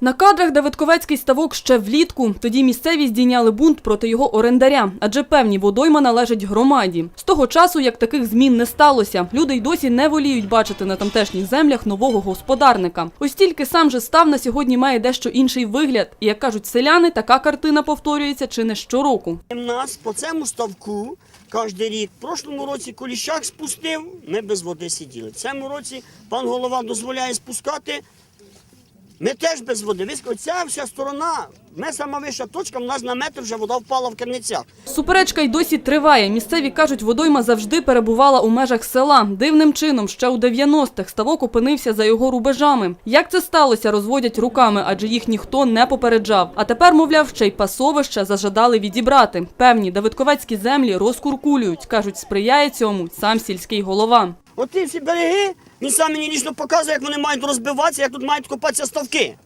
На кадрах Давидковецький ставок ще влітку. Тоді місцеві здійняли бунт проти його орендаря, адже певні водойма належать громаді. З того часу, як таких змін не сталося, люди й досі не воліють бачити на тамтешніх землях нового господарника. Ось тільки сам же став на сьогодні має дещо інший вигляд. І як кажуть селяни, така картина повторюється чи не щороку. У нас по цьому ставку кожен рік. В прошлому році коліщак спустив, ми без води сиділи. В цьому році пан голова дозволяє спускати. Ми теж без води. Ви скажете, Ця вся сторона, ми сама вища точка, в нас на метр вже вода впала в керницях. Суперечка й досі триває. Місцеві кажуть, водойма завжди перебувала у межах села. Дивним чином, ще у 90-х ставок опинився за його рубежами. Як це сталося, розводять руками, адже їх ніхто не попереджав. А тепер, мовляв, ще й пасовища зажадали відібрати. Певні давидковецькі землі розкуркулюють. кажуть, сприяє цьому сам сільський голова. От ті всі береги, він сам мені лічно показує, як вони мають розбиватися, як тут мають копатися ставки.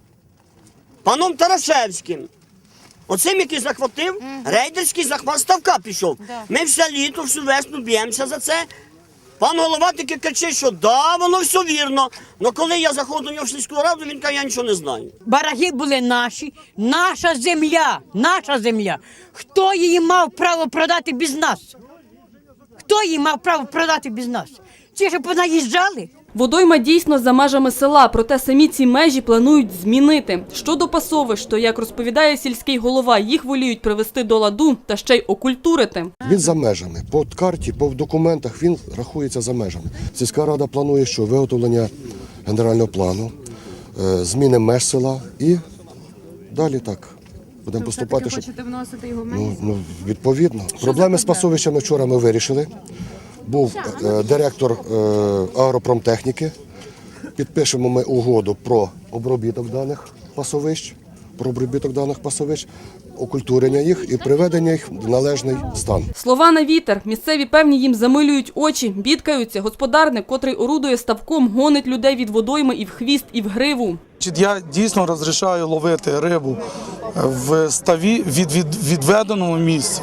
Паном Тарашевським. Оцим, який захватив, рейдерський захват ставка пішов. Ми все літо, всю весну б'ємося за це. Пан голова таки кричить, що да, воно все вірно. Але коли я нього в сільську раду, він каже, я нічого не знаю. Бараги були наші, наша земля, наша земля. Хто її мав право продати без нас? Хто її мав право продати без нас? Ці ж понаїжджали. Водойма дійсно за межами села, проте самі ці межі планують змінити. Щодо пасовищ, то, як розповідає сільський голова, їх воліють привести до ладу та ще й окультурити. Він за межами. По карті, по документах він рахується за межами. Сільська рада планує, що виготовлення генерального плану, е, зміни меж села і далі так. Будемо поступати, щоб хочете вносити його в ну, ну, відповідно. Проблеми з пасовищами вчора ми вирішили. Був е, директор е, агропромтехніки. Підпишемо ми угоду про обробіток даних пасовищ, про обробіток даних пасовищ, окультурення їх і приведення їх в належний стан. Слова на вітер. Місцеві певні їм замилюють очі, бідкаються. Господарник, котрий орудує ставком, гонить людей від водойми і в хвіст, і в гриву. Я дійсно розрішаю ловити рибу в ставі від, від відведеному місці,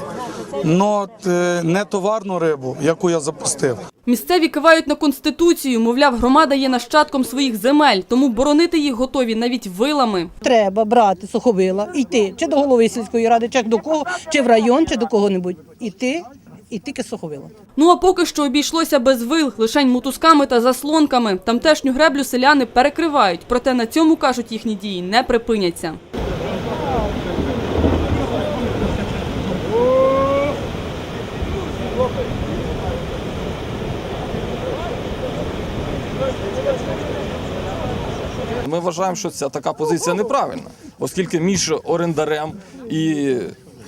але не товарну рибу, яку я запустив. Місцеві кивають на конституцію. Мовляв, громада є нащадком своїх земель, тому боронити їх готові навіть вилами. Треба брати суховила, йти чи до голови сільської ради, чи до кого, чи в район, чи до кого-небудь. Іти, і тільки суховила. Ну а поки що обійшлося без вил, лишень мотузками та заслонками. Тамтешню греблю селяни перекривають, проте на цьому кажуть їхні дії не припиняться. Ми вважаємо, що ця така позиція неправильна, оскільки між орендарем і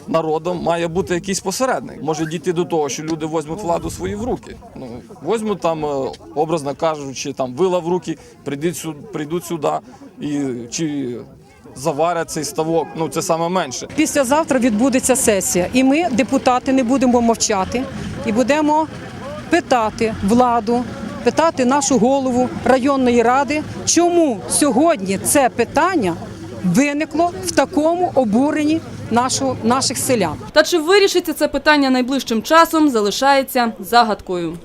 народом має бути якийсь посередник. Може дійти до того, що люди візьмуть владу свої в руки. Ну візьмуть там, е, образно кажучи, там вила в руки, прийдуть сюди, прийдуть сюди і чи заварять цей ставок. Ну це саме менше. Післязавтра відбудеться сесія, і ми, депутати, не будемо мовчати і будемо питати владу, питати нашу голову районної ради, чому сьогодні це питання виникло в такому обуренні нашого, наших селян. Та чи вирішиться це питання найближчим часом, залишається загадкою.